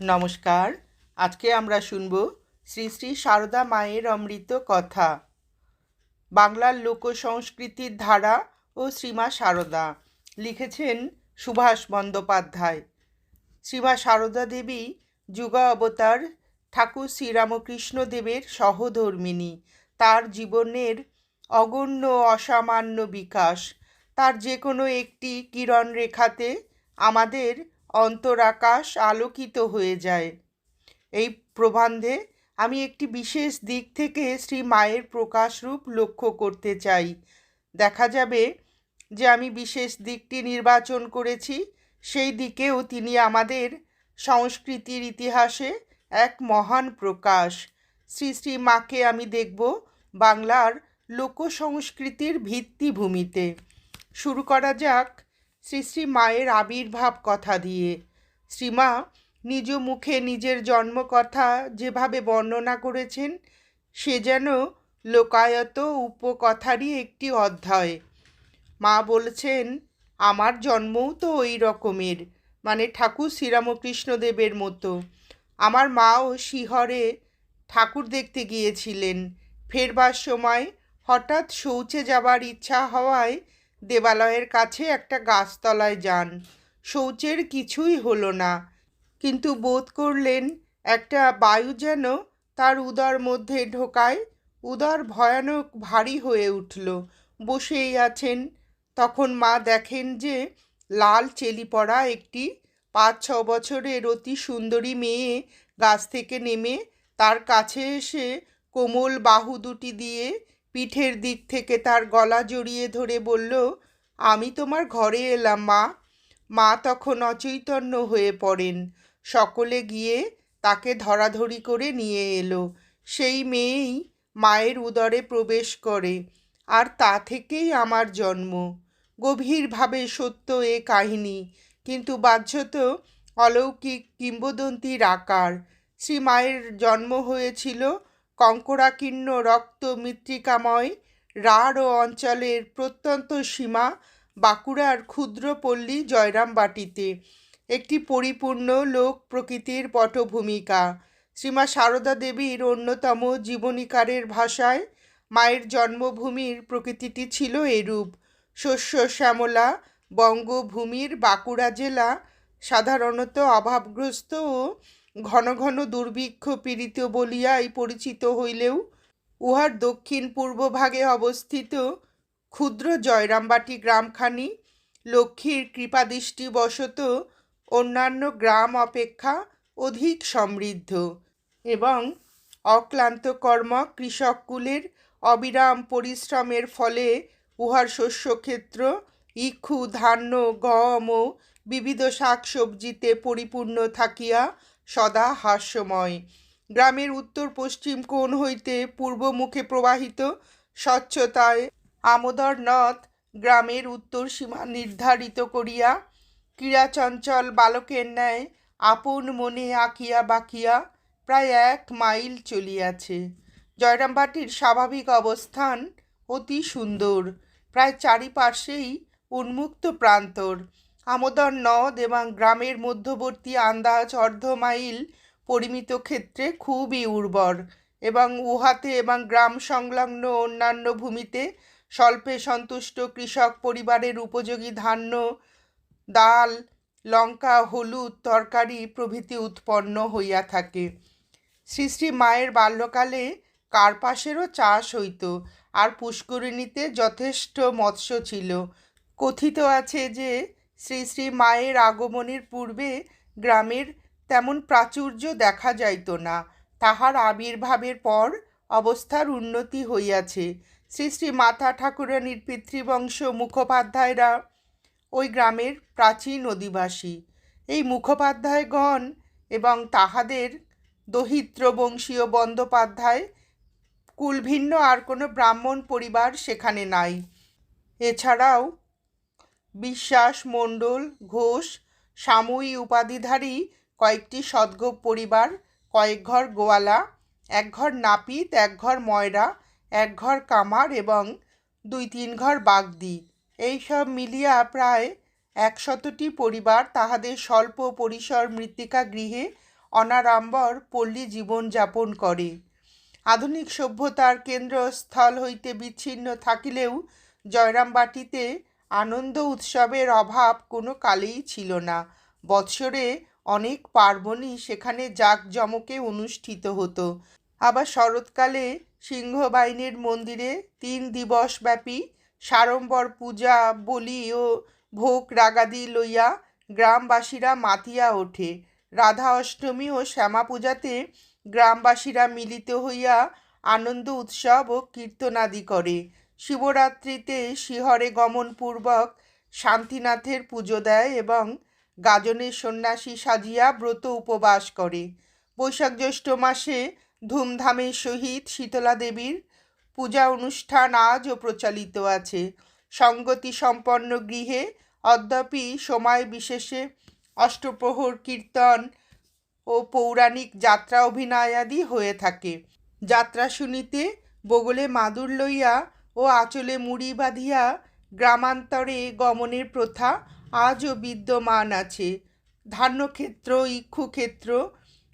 নমস্কার। আজকে আমরা শুনব শ্রী শ্রী সারদা মায়ের অমৃত কথা। বাংলার লোক সংস্কৃতির ধারা ও শ্রীমা সারদা লিখেছেন সুভাষ বন্দ্যোপাধ্যায়। শ্রীমা সারদা দেবী যুগা অবতার ঠাকুর শ্রীরামকৃষ্ণ দেবের সহধর্মিণী। তার জীবনের অগণ্য অসামান্য বিকাশ, তার যে কোনো একটি কিরণ রেখাতে আমাদের অন্তরাকাশ আলোকিত হয়ে যায়। এই প্রবন্ধে আমি একটি বিশেষ দিক থেকে শ্রী মায়ের প্রকাশরূপ লক্ষ্য করতে চাই। দেখা যাবে যে আমি বিশেষ দিকটি নির্বাচন করেছি, সেই দিকেও তিনি আমাদের সংস্কৃতির ইতিহাসে এক মহান প্রকাশ। শ্রী শ্রী মাকে আমি দেখব বাংলার লোক সংস্কৃতির ভিত্তিভূমিতে। শুরু করা যাক শ্রী শ্রী মায়ের আবির্ভাব কথা দিয়ে। শ্রীমা নিজ মুখে নিজের জন্মকথা যেভাবে বর্ণনা করেছেন, সে যেন লোকায়ত উপকথারই একটি অধ্যায়। মা বলছেন, আমার জন্মও তো ওই রকমের মানে ঠাকুর শ্রীরামকৃষ্ণদেবের মতো। আমার মাও শিহরে ঠাকুর দেখতে গিয়েছিলেন। ফেরবার সময় হঠাৎ শৌচে যাবার ইচ্ছা হওয়ায় দেবালয়ের কাছে একটা গাছতলায় যান। শৌচের কিছুই হলো না, কিন্তু বোধ করলেন একটা বায়ু যেন তার উদর মধ্যে ঢোকায়, উদর, ভয়ানক, ভারী হয়ে উঠল। বসেই আছেন, তখন মা দেখেন যে লাল চেলি পড়া একটি পাঁচ ছ বছরের অতি সুন্দরী মেয়ে গাছ থেকে নেমে তার কাছে এসে কোমল বাহু দুটি দিয়ে পিঠের দিক থেকে তার গলা জড়িয়ে ধরে বলল, আমি তোমার ঘরে এলাম, মা। মা তখন অচৈতন্য হয়ে পড়েন। সকলে গিয়ে তাকে ধরাধরি করে নিয়ে এলো। সেই মেয়েই মায়ের উদরে প্রবেশ করে, আর তা থেকেই আমার জন্ম। গভীরভাবে সত্য এ কাহিনী, কিন্তু বাহ্যত অলৌকিক কিংবদন্তির আকার। শ্রী মায়ের জন্ম হয়েছিল কঙ্করাকীর্ণ রক্ত মৃত্তিকাময় রাঢ় অঞ্চলের প্রত্যন্ত সীমা বাঁকুড়ার ক্ষুদ্র পল্লী জয়রামবাটিতে। একটি পরিপূর্ণ লোক প্রকৃতির পটভূমিকা। শ্রীমা সারদা দেবীর অন্যতম জীবনীকারের ভাষায় মায়ের জন্মভূমির প্রকৃতিটি ছিল এরূপ। শস্য শ্যামলা, বঙ্গভূমির বাঁকুড়া জেলা সাধারণত অভাবগ্রস্ত ও ঘন ঘন দুর্ভিক্ষ পীড়িত বলিয়াই পরিচিত হইলেও উহার দক্ষিণ পূর্ব ভাগে অবস্থিত ক্ষুদ্র জয়রামবাটি গ্রামখানি লক্ষ্মীর কৃপাদৃষ্টিবশত অন্যান্য গ্রাম অপেক্ষা অধিক সমৃদ্ধ এবং অক্লান্ত কর্ম কৃষককুলের অবিরাম পরিশ্রমের ফলে উহার শস্যক্ষেত্র ইক্ষু, ধান্য, গম ও বিবিধ শাকসবজিতে পরিপূর্ণ থাকিয়া সদা হাস্যময়। গ্রামের উত্তর পশ্চিম কোণ হইতে পূর্ব মুখে প্রবাহিত স্বচ্ছতায় আমোদর নদ গ্রামের উত্তর সীমা নির্ধারিত করিয়া ক্রীড়াচঞ্চল বালকের ন্যায় আপন মনে আঁকিয়া বাকিয়া প্রায় এক মাইল চলিয়াছে। জয়রামবাটির স্বাভাবিক অবস্থান অতি সুন্দর, প্রায় চারিপাশেই উন্মুক্ত প্রান্তর। আমোদর নদ এবং গ্রামের মধ্যবর্তী আন্দাজ অর্ধ মাইল পরিমিত ক্ষেত্রে খুবই উর্বর এবং উহাতে এবং গ্রাম সংলগ্ন অন্যান্য ভূমিতে স্বল্পে সন্তুষ্ট কৃষক পরিবারের উপযোগী ধান্য, ডাল, লঙ্কা, হলুদ, তরকারি প্রভৃতি উৎপন্ন হইয়া থাকে। শ্রী শ্রী মায়ের বাল্যকালে কার্পাসেরও চাষ হইত আর পুষ্করিণীতে যথেষ্ট মৎস্য ছিল। কথিত আছে যে শ্রী শ্রী মায়ের আগমনের পূর্বে গ্রামের তেমন প্রাচুর্য দেখা যাইত না। তাহার আবির্ভাবের পর অবস্থার উন্নতি হইয়াছে। শ্রী শ্রী মাতা ঠাকুরানীর পিতৃবংশ মুখোপাধ্যায়রা ওই গ্রামের প্রাচীন অধিবাসী। এই মুখোপাধ্যায়গণ এবং তাহাদের দহিত্র বংশীয় বন্দ্যোপাধ্যায়, কুলভিন্ন আর কোনো ব্রাহ্মণ পরিবার সেখানে নাই। এছাড়াও বিশ্বাস, মণ্ডল, ঘোষ, সাময়ী উপাধিধারী, কয়েকটি সদ্গোপ পরিবার, কয়েক ঘর গোয়ালা, এক ঘর নাপিত, এক ঘর ময়রা, এক ঘর কামার এবং দুই তিন ঘর বাগদি। এইসব মিলিয়া প্রায় একশতটি পরিবার তাহাদের স্বল্প পরিসর মৃত্তিকা গৃহে অনাড়ম্বর পল্লী জীবনযাপন করে। আধুনিক সভ্যতার কেন্দ্রস্থল হইতে বিচ্ছিন্ন থাকিলেও জয়রামবাটিতে আনন্দ উৎসবের অভাব কোনো কালেই ছিল না। বৎসরে অনেক পার্বণই সেখানে জাঁকজমকে অনুষ্ঠিত হতো। আবার শরৎকালে সিংহবাহিনীর মন্দিরে তিন দিবসব্যাপী সাড়ম্বর পূজা, বলি ও ভোগ রাগাদি লইয়া গ্রামবাসীরা মাতিয়া ওঠে। রাধা অষ্টমী ও শ্যামা পূজাতে গ্রামবাসীরা মিলিত হইয়া আনন্দ উৎসব ও কীর্তনাদি করে। শিবরাত্রিতে শিহরে গমনপূর্বক শান্তিনাথের পুজো দেয় এবং গাজনের সন্ন্যাসী সাজিয়া ব্রত উপবাস করে। বৈশাখ জ্যৈষ্ঠ মাসে ধুমধামের সহিত শীতলা দেবীর পূজা অনুষ্ঠান আজও প্রচলিত আছে। সঙ্গতি সম্পন্ন গৃহে অদ্যাপি সময় বিশেষে অষ্টপ্রহর কীর্তন ও পৌরাণিক যাত্রা অভিনয়াদি হয়ে থাকে। যাত্রা শুনিতে বগলে মাদুর লইয়া ও আঁচলে মুড়ি বাঁধিয়া গ্রামান্তরে গমনের প্রথা আজও বিদ্যমান আছে। ধান্যক্ষেত্র, ইক্ষুক্ষেত্র,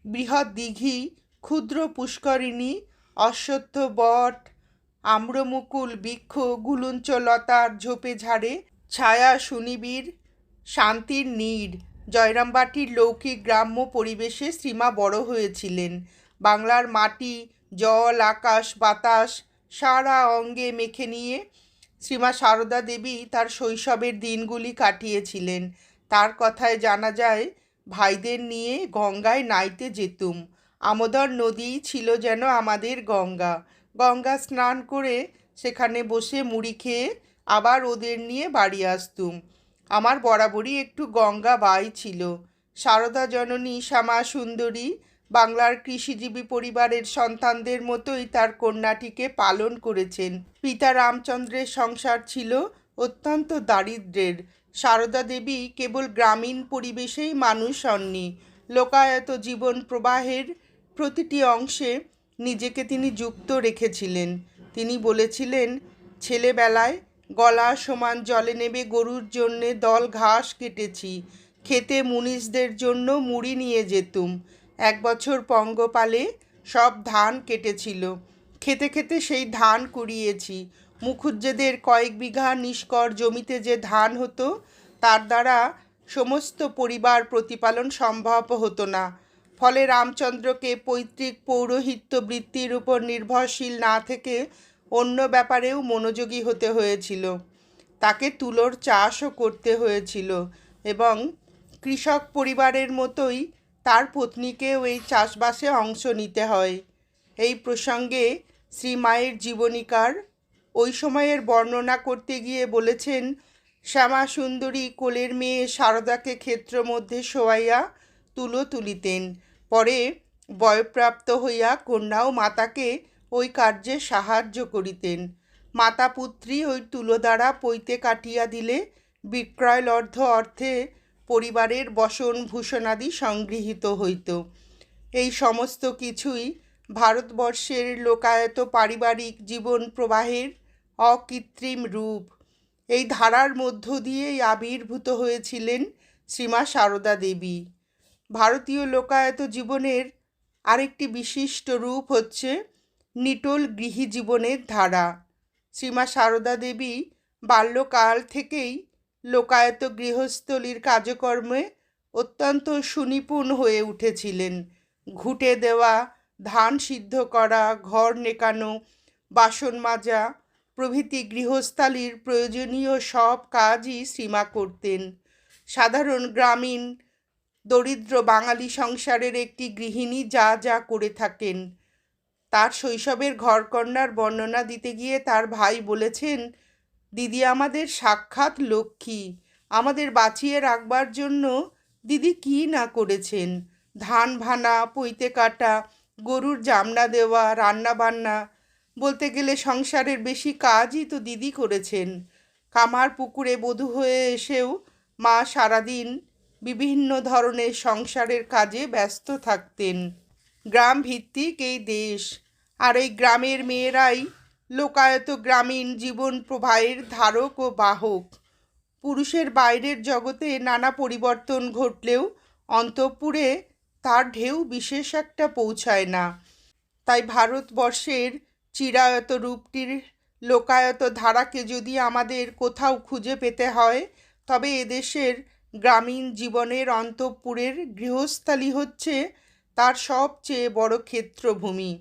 বৃহৎ দিঘি, ক্ষুদ্র পুষ্করিণী, অশ্বত্থ বট, আম্রমুকুল, বৃক্ষ গুলুঞ্চ লতার ঝোপে ঝাড়ে ছায়া সুনিবিড়, শান্তির নীড়। জয়রামবাটির লৌকিক গ্রাম্য পরিবেশে শ্রীমা বড় হয়েছিলেন। বাংলার মাটি, জল, আকাশ, বাতাস সারা অঙ্গে মেখে নিয়ে শ্রীমা সারদা দেবী তার শৈশবের দিনগুলি কাটিয়েছিলেন। তার কথায় জানা যায়, ভাইদের নিয়ে গঙ্গায় নাইতে যেতুম। আমোদর নদী ছিল যেন আমাদের গঙ্গা। গঙ্গা স্নান করে সেখানে বসে মুড়ি খেয়ে আবার ওদের নিয়ে বাড়ি আসতুম। আমার বরাবরই একটু গঙ্গা বাই ছিল। সারদা জননী শ্যামা সুন্দরী বাংলার কৃষিজীবী পরিবারের সন্তানদের মতোই তার কন্যাটিকে পালন করেছেন। পিতা রামচন্দ্রের সংসার ছিল অত্যন্ত দারিদ্রের। সারদা দেবী কেবল গ্রামীণ পরিবেশেই মানুষ হননি। লোকায়ত জীবন প্রবাহের প্রতিটি অংশে নিজেকে তিনি যুক্ত রেখেছিলেন। তিনি বলেছিলেন, ছেলেবেলায় গলা সমান জলে নেবে গরুর জন্যে দল ঘাস কেটেছি। খেতে মুনিশদের জন্য মুড়ি নিয়ে যেতুম। এক বছর পঙ্গপালে সব ধান কেটেছিল। খেতে খেতে সেই ধান কুড়িয়েছি। মুখুজ্জেদের কয়েক বিঘা নিষ্কর জমিতে যে ধান হতো, তার দ্বারা সমস্ত পরিবার প্রতিপালন সম্ভব হতো না। ফলে রামচন্দ্রকে পৈতৃক পৌরোহিত্য বৃত্তির উপর নির্ভরশীল না থেকে অন্য ব্যাপারেও মনোযোগী হতে হয়েছিল। তাকে তুলোর চাষও করতে হয়েছিল এবং কৃষক পরিবারের মতোই তার পত্নীকেও এই চাষবাসে অংশ নিতে হয়। এই প্রসঙ্গে শ্রীমায়ের জীবনীকার ওই সময়ের বর্ণনা করতে গিয়ে বলেছেন শ্যামা সুন্দরী কোলের মেয়ে শারদাকে ক্ষেত্র মধ্যে শোয়াইয়া তুলো তুলিতেন। পরে বয়প্রাপ্ত হইয়া কন্যা ও মাতাকে ওই কার্যে সাহায্য করিতেন। মাতা পুত্রী ওই তুলো দ্বারা পৈতে কাটিয়া দিলে বিক্রয়লব্ধ অর্থে পরিবারের বসন ভূষণাদি সংগৃহীত হইত। এই সমস্ত কিছুই ভারতবর্ষের লোকায়ত পারিবারিক জীবন প্রবাহের অকৃত্রিম রূপ। এই ধারার মধ্য দিয়েই আবির্ভূত হয়েছিলেন শ্রীমা সারদা দেবী। ভারতীয় লোকায়ত জীবনের আরেকটি বিশিষ্ট রূপ হচ্ছে নিটোল গৃহী জীবনের ধারা। শ্রীমা সারদা দেবী বাল্যকাল থেকেই লোকায়ত গৃহস্থলীর কাজকর্মে অত্যন্ত সুনিপুণ হয়ে উঠেছিলেন। ঘুঁটে দেওয়া, ধান সিদ্ধ করা, ঘর নেকানো, বাসন মাজা প্রভৃতি গৃহস্থালির প্রয়োজনীয় সব কাজই শ্রীমা করতেন। সাধারণ গ্রামীণ দরিদ্র বাঙালি সংসারের একটি গৃহিণী যা যা করে থাকেন। তার শৈশবের ঘরকন্যার বর্ণনা দিতে গিয়ে তার ভাই বলেছেন দিদি আমাদের সাক্ষাৎ লক্ষ্মী। আমাদের বাঁচিয়ে রাখবার জন্য দিদি কী না করেছেন? ধান ভানা পইতে কাটা, গরুর জামনা দেওয়া, রান্না বান্না, বলতে গেলে সংসারের বেশি কাজই তো দিদি করেছেন। কামার পুকুরে বধূ হয়ে এসেও মা সারাদিন বিভিন্ন ধরনের সংসারের কাজে ব্যস্ত থাকতেন। গ্রাম ভিত্তিক এই দেশ, আর এই গ্রামের মেয়েরাই লোকায়ত গ্রামীণ জীবন প্রবাহের ধারক ও বাহক। পুরুষের বাইরের জগতে নানা পরিবর্তন ঘটলেও অন্তঃপুরে তার ঢেউ বিশেষ একটা পৌঁছায় না। তাই ভারতবর্ষের চিরায়ত রূপটির লোকায়ত ধারাকে যদি আমাদের কোথাও খুঁজে পেতে হয়, তবে এদেশের গ্রামীণ জীবনের অন্তঃপুরের গৃহস্থালি হচ্ছে তার সবচেয়ে বড় ক্ষেত্রভূমি।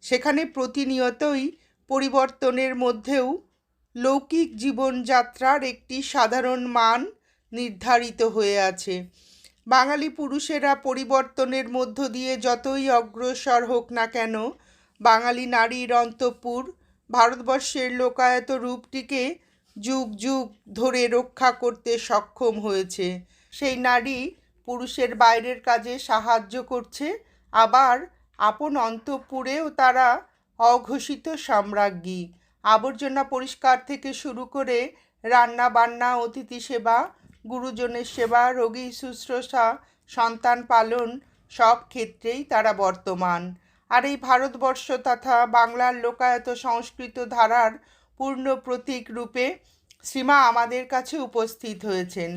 সেখানে প্রতিনিয়তই পরিবর্তনের মধ্যেও লৌকিক জীবনযাত্রার একটি সাধারণ মান নির্ধারিত হয়ে আছে। বাঙালি পুরুষেরা পরিবর্তনের মধ্য দিয়ে যতই অগ্রসর হোক না কেন, বাঙালি নারীর অন্তঃপুর ভারতবর্ষের লোকায়ত রূপটিকে যুগ যুগ ধরে রক্ষা করতে সক্ষম হয়েছে। সেই নারী পুরুষের বাইরের কাজে সাহায্য করছে, আবার আপন অন্তঃপুরেও তারা অঘোষিত সাম্রাজ্ঞী। আবর্জনা পরিষ্কার থেকে শুরু করে রান্না বান্না, অতিথি সেবা, গুরুজনের সেবা, রোগী শুশ্রূষা, সন্তান পালন সব ক্ষেত্রেই তারা বর্তমান। আর এই ভারতবর্ষ তথা বাংলার লোকায়ত সংস্কৃত ধারার পূর্ণ প্রতীক রূপে শ্রীমা আমাদের কাছে উপস্থিত হয়েছেন।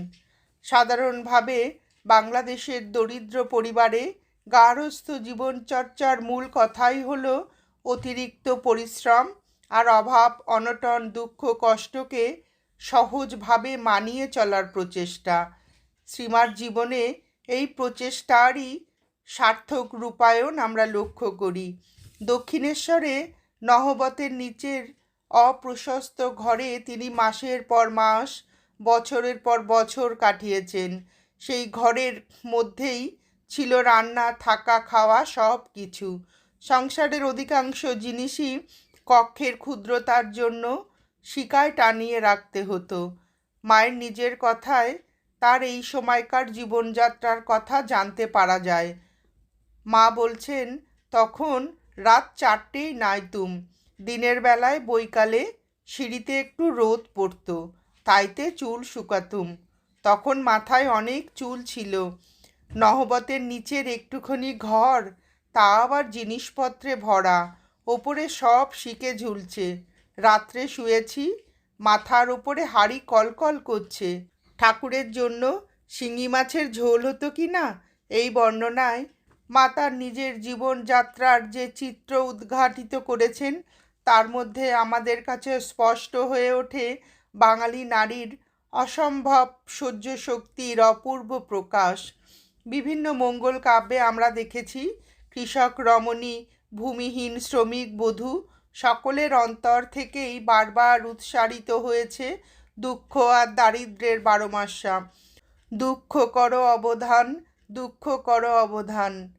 সাধারণভাবে বাংলাদেশের দরিদ্র পরিবারে গার্হস্থ জীবনচর্চার মূল কথাই হলো অতিরিক্ত পরিশ্রম আর অভাব, অনটন, দুঃখ, কষ্টকে সহজভাবে মানিয়ে চলার প্রচেষ্টা। শ্রীমার জীবনে এই প্রচেষ্টারই সার্থক রূপায়ণ আমরা লক্ষ্য করি। দক্ষিণেশ্বরে নহবতের নিচের অপ্রশস্ত ঘরে তিনি মাসের পর মাস, বছরের পর বছর কাটিয়েছেন। সেই ঘরের মধ্যেই ছিল রান্না, থাকা, খাওয়া সব কিছু সংসারের অধিকাংশ জিনিসই কক্ষের ক্ষুদ্রতার জন্য শিকায় টানিয়ে রাখতে হতো। মায়ের নিজের কথায় তার এই সময়কার জীবনযাত্রার কথা জানতে পারা যায়। মা বলছেন, তখন রাত চারটেই নাইতুম। দিনের বেলায় বৈকালে সিঁড়িতে একটু রোদ পড়তো, তাইতে চুল শুকাতুম। তখন মাথায় অনেক চুল ছিল। নহবতের নিচের একটুখানি ঘর তা আবার জিনিসপত্রে ভরা, ওপরে সব শিকে ঝুলছে। রাত্রে শুয়েছি, মাথার ওপরে হাড়ি কলকল করছে। ঠাকুরের জন্য শিঙি মাছের ঝোল হতো কি না? এই বর্ণনায় মা তার নিজের জীবনযাত্রার যে চিত্র উদ্ঘাটিত করেছেন, তার মধ্যে আমাদের কাছে স্পষ্ট হয়ে ওঠে বাঙালি নারীর অসম্ভব সহ্য শক্তির অপূর্ব প্রকাশ। বিভিন্ন মঙ্গল কাব্যে আমরা দেখেছি কৃষক, রমণী, ভূমিহীন শ্রমিক, বধূ, সকলের অন্তর থেকেই বারবার উৎসারিত হয়েছে দুঃখ আর দারিদ্রের বারোমাসা। দুঃখ করো অবধান, দুঃখ করো অবধান।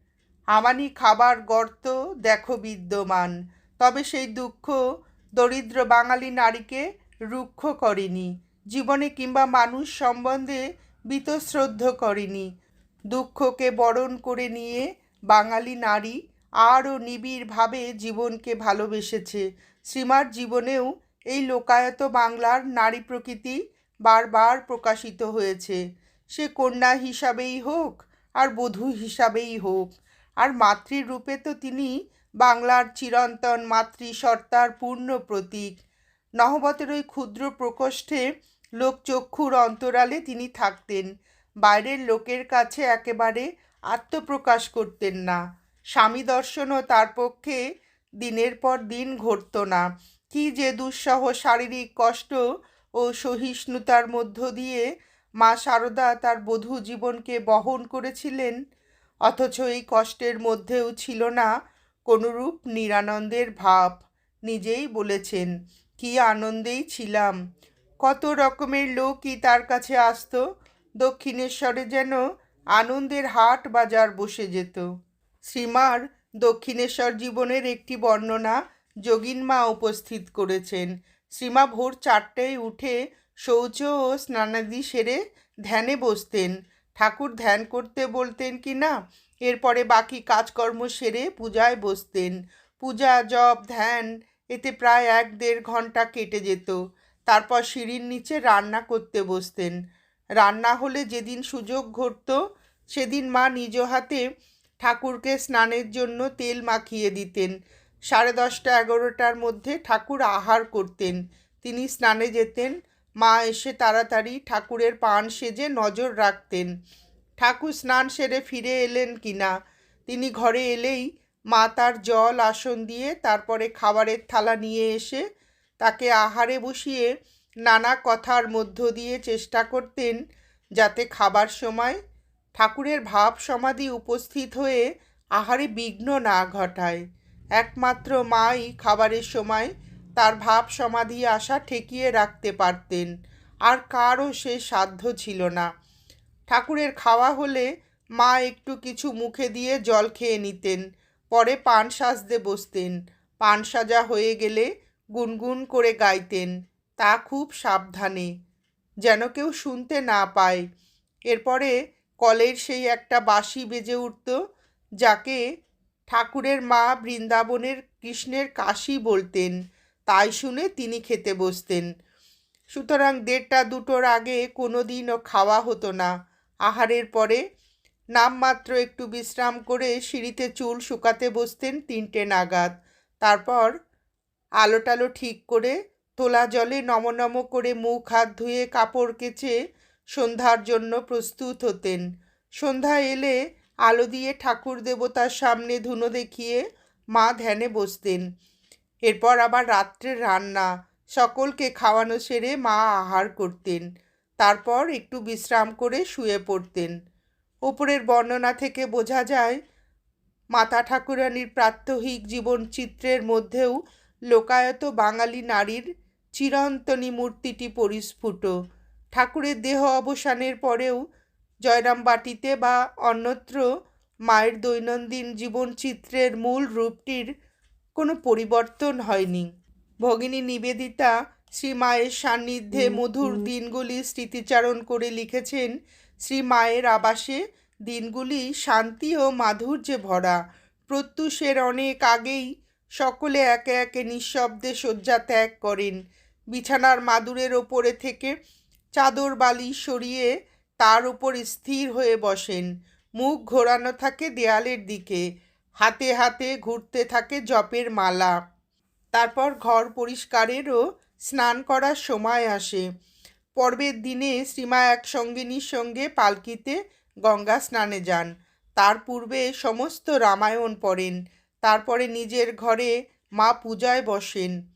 আমানি খাবার গর্ত দেখো বিদ্যমান। তবে সেই দুঃখ দরিদ্র বাঙালি নারীকে রুক্ষ করেনি। জীবনে কিংবা মানুষ সম্বন্ধে বীতশ্রদ্ধ করেনি। দুঃখকে বরণ করে নিয়ে বাঙালি নারী আরও নিবিড়ভাবে জীবনকে ভালোবেসেছে। শ্রীমার জীবনেও এই লোকায়ত বাংলার নারী প্রকৃতি বারবার প্রকাশিত হয়েছে। সে কন্যা হিসাবেই হোক আর বধূ হিসাবেই হোক। আর মাতৃরূপে তো তিনি বাংলার চিরন্তন মাতৃসত্তার পূর্ণ প্রতীক। নহবতের ওই ক্ষুদ্র প্রকোষ্ঠে লোকচক্ষুর অন্তরালে তিনি থাকতেন। বাইরের লোকের কাছে একেবারে আত্মপ্রকাশ করতেন না। স্বামী দর্শনও তার পক্ষে দিনের পর দিন ঘটত না। কি যে দুঃসহ শারীরিক কষ্ট ও সহিষ্ণুতার মধ্য দিয়ে মা শারদা তার বধূ জীবনকে বহন করেছিলেন, অথচ এই কষ্টের মধ্যেও ছিল না কোনরূপ নিরানন্দের ভাব। নিজেই বলেছেন, কি আনন্দেই ছিলাম। কত রকমের লোকই তার কাছে আসতো। দক্ষিণেশ্বরে যেন আনন্দের হাট বাজার বসে যেত। শ্রীমার দক্ষিণেশ্বর জীবনের একটি বর্ণনা যোগিনমা উপস্থিত করেছেন। শ্রীমা ভোর চারটেয় উঠে শৌচ ও স্নানাদি সেরে ধ্যানে বসতেন। ঠাকুর ধ্যান করতে বলতেন কি না, এরপরে বাকি কাজকর্ম সেরে পূজায় বসতেন। পূজা, জপ, ধ্যান, এতে প্রায় এক দেড় ঘণ্টা কেটে যেত। তারপর সিঁড়ির নিচে রান্না করতে বসতেন। রান্না হলে যেদিন সুযোগ ঘটত, সেদিন মা নিজ হাতে ঠাকুরকে স্নানের জন্য তেল মাখিয়ে দিতেন। সাড়ে দশটা এগারোটার মধ্যে ঠাকুর আহার করতেন। তিনি স্নানে যেতেন। মা এসে তাড়াতাড়ি ঠাকুরের পান সেজে নজর রাখতেন। ঠাকুর স্নান সেরে ফিরে এলেন কিনা? তিনি ঘরে এলেই মা তার জল আসন দিয়ে তারপরে খাবারের থালা নিয়ে এসে তাকে আহারে বসিয়ে নানা কথার মধ্য দিয়ে চেষ্টা করতেন যাতে খাবার সময়, ঠাকুরের ভাব সমাধি উপস্থিত হয়ে আহারে বিঘ্ন না ঘটায়। একমাত্র মাই খাবারের সময় তার ভাব সমাধি আসা ঠেকিয়ে রাখতে পারতেন, আর কারও সে সাধ্য ছিল না। ঠাকুরের খাওয়া হলে মা একটু কিছু মুখে দিয়ে জল খেয়ে নিতেন, পরে পান সাজতে বসতেন। পান সাজা হয়ে গেলে গুনগুন করে গাইতেন। তা খুব সাবধানে, যেন কেউ শুনতে না পায়। এরপরে কলের সেই একটা বাঁশি বেজে উঠত, যাকে ঠাকুরের মা বৃন্দাবনের কৃষ্ণের কাশি বলতেন। তাই শুনে তিনি খেতে বসতেন। সুতরাং দেড়টা দুটোর আগে কোনো দিনও খাওয়া হতো না। আহারের পরে নামমাত্র একটু বিশ্রাম করে সিঁড়িতে চুল শুকাতে বসতেন তিনটে নাগাদ। তারপর আলো টালো ঠিক করে তোলা জলে নমনম করে মুখ হাত ধুয়ে কাপড় কেচে সন্ধ্যার জন্য প্রস্তুত হতেন। সন্ধ্যা এলে আলো দিয়ে ঠাকুর দেবতার সামনে ধুনো দেখিয়ে মা ধ্যানে বসতেন। এরপর আবার রাত্রের রান্না, সকলকে খাওয়ানো সেরে মা আহার করতেন। তারপর একটু বিশ্রাম করে শুয়ে পড়তেন। ওপরের বর্ণনা থেকে বোঝা যায়, মাতা ঠাকুরানীর প্রাত্যহিক জীবন চিত্রের মধ্যেও লোকায়ত বাঙালি নারীর চিরন্তনী মূর্তিটি পরিস্ফুট। ঠাকুরের দেহ অবসানের পরেও জয়রামবাটিতে বা অন্যত্র মায়ের দৈনন্দিন জীবনচিত্রের মূল রূপটির কোনো পরিবর্তন হয়নি। ভগিনী নিবেদিতা শ্রী মায়ের সান্নিধ্যে মধুর দিনগুলি স্মৃতিচারণ করে লিখেছেন শ্রী মায়ের আবাসে। দিনগুলি শান্তি ও মাধুর্যে ভরা। প্রত্যুষের অনেক আগেই সকলে একে একে নিঃশব্দে শয্যা ত্যাগ করেন। বিছানার মাদুরের ওপরে থেকে চাদর বালি সরিয়ে তার উপর স্থির হয়ে বসেন। মুখ ঘোরানো থাকে দেয়ালের দিকে, হাতে হাতে ঘুরতে থাকে জপের মালা। তারপর ঘর পরিষ্কারেরও স্নান করার সময় আসে। পর্বের দিনে শ্রীমা এক সঙ্গিনীর সঙ্গে পালকিতে গঙ্গা স্নানে যান। তার পূর্বে সমস্ত রামায়ণ পড়েন। তারপরে নিজের ঘরে মা পূজায় বসেন।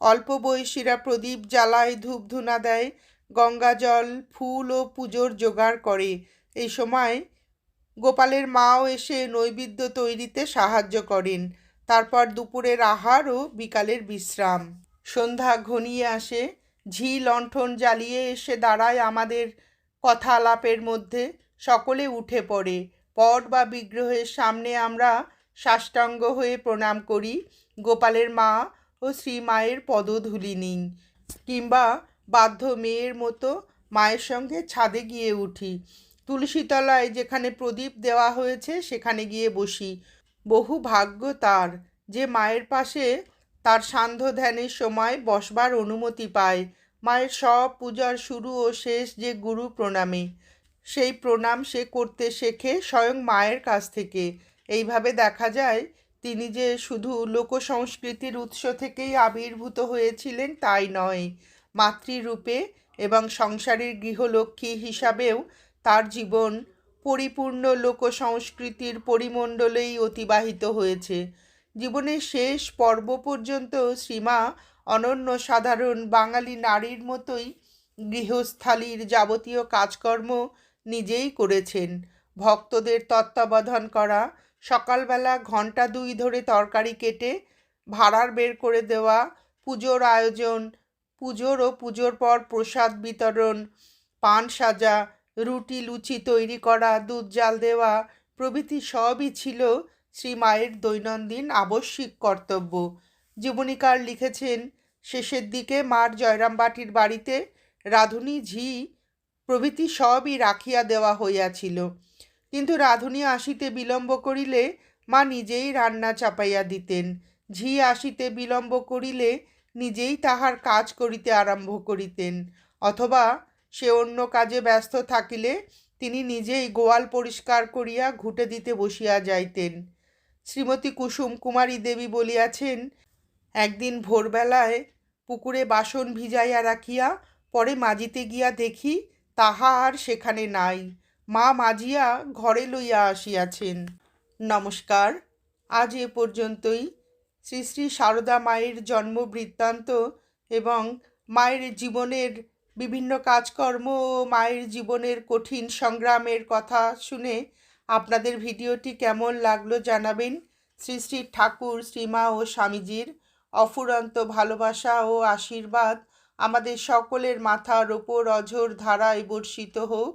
অল্প বয়সীরা প্রদীপ জ্বালায়, ধূপধুনা দেয়, গঙ্গা জল, ফুল ও পুজোর জোগাড় করে। এই সময় গোপালের মাও এসে নৈবেদ্য তৈরিতে সাহায্য করেন। তারপর দুপুরের আহার ও বিকালের বিশ্রাম। সন্ধ্যা ঘনিয়ে আসে ঝি লণ্ঠন জ্বালিয়ে এসে দাঁড়ায় আমাদের কথা আলাপের মধ্যে। সকলে উঠে পড়ে। পট বা বিগ্রহের সামনে আমরা সাষ্টাঙ্গ হয়ে প্রণাম করি। গোপালের মা ও শ্রীমায়ের পদধূলি নিই কিংবা বাধ্য মেয়ের মতো মায়ের সঙ্গে ছাদে গিয়ে উঠি। তুলসীতলায় যেখানে প্রদীপ দেওয়া হয়েছে, সেখানে গিয়ে বসি। বহু ভাগ্য তার, যে মায়ের পাশে তার সান্ধ্য ধ্যানের সময় বসবার অনুমতি পায়। মায়ের সব পূজার শুরু ও শেষ যে গুরু প্রণামে, সেই প্রণাম সে করতে শেখে স্বয়ং মায়ের কাছ থেকে। এইভাবে দেখা যায় তিনি যে শুধু লোকসংস্কৃতির উৎস থেকেই আবির্ভূত হয়েছিলেন তাই নয়, মাতৃরূপে এবং সংসারের গৃহলক্ষ্মী হিসাবেও তার জীবন পরিপূর্ণ লোকসংস্কৃতির পরিমণ্ডলেই অতিবাহিত হয়েছে। জীবনের শেষ পর্ব পর্যন্ত শ্রীমা অনন্য সাধারণ বাঙালি নারীর মতোই গৃহস্থালির যাবতীয় কাজকর্ম নিজেই করেছেন। ভক্তদের তত্ত্বাবধান করা সকালবেলা ঘণ্টা দুই ধরে তরকারি কেটে, ভাড়ার বের করে দেওয়া, পুজোর আয়োজন, পুজোর ও পুজোর পর প্রসাদ বিতরণ, পান সাজা, রুটি, লুচি তৈরি করা, দুধ জাল দেওয়া, প্রভৃতি সবই ছিল শ্রী মায়ের দৈনন্দিন আবশ্যিক কর্তব্য। জীবনীকার লিখেছেন, শেষের দিকে মার জয়রামবাটির বাড়িতে রাধুনী, ঝি প্রভৃতি সবই রাখিয়া দেওয়া হইয়াছিল। কিন্তু রাধুনী আসিতে বিলম্ব করিলে মা নিজেই রান্না চাপাইয়া দিতেন। ঝি আসিতে বিলম্ব করিলে নিজেই তাহার কাজ করিতে আরম্ভ করিতেন। অথবা সে অন্য কাজে ব্যস্ত থাকিলে তিনি নিজেই গোয়াল পরিষ্কার করিয়া ঘুটে দিতে বসিয়া যাইতেন। শ্রীমতী কুসুম কুমারী দেবী বলিয়াছেন, একদিন ভোরবেলায় পুকুরে বাসন ভিজাইয়া রাখিয়া পরে মাজিতে গিয়া দেখি তাহা আর সেখানে নাই। মা মাজিয়া ঘরে লইয়া আসিয়াছেন। নমস্কার। আজ এ পর্যন্তই। শ্রী শ্রী সারদা মায়ের জন্ম বৃত্তান্ত এবং মায়ের জীবনের বিভিন্ন কাজকর্ম ও মায়ের জীবনের কঠিন সংগ্রামের কথা শুনে আপনাদের ভিডিওটি কেমন লাগল জানাবেন শ্রী শ্রী ঠাকুর, শ্রীমা ও স্বামীজির অফুরন্ত ভালোবাসা ও আশীর্বাদ আমাদের সকলের মাথার ওপর অঝোর ধারায় বর্ষিত হোক।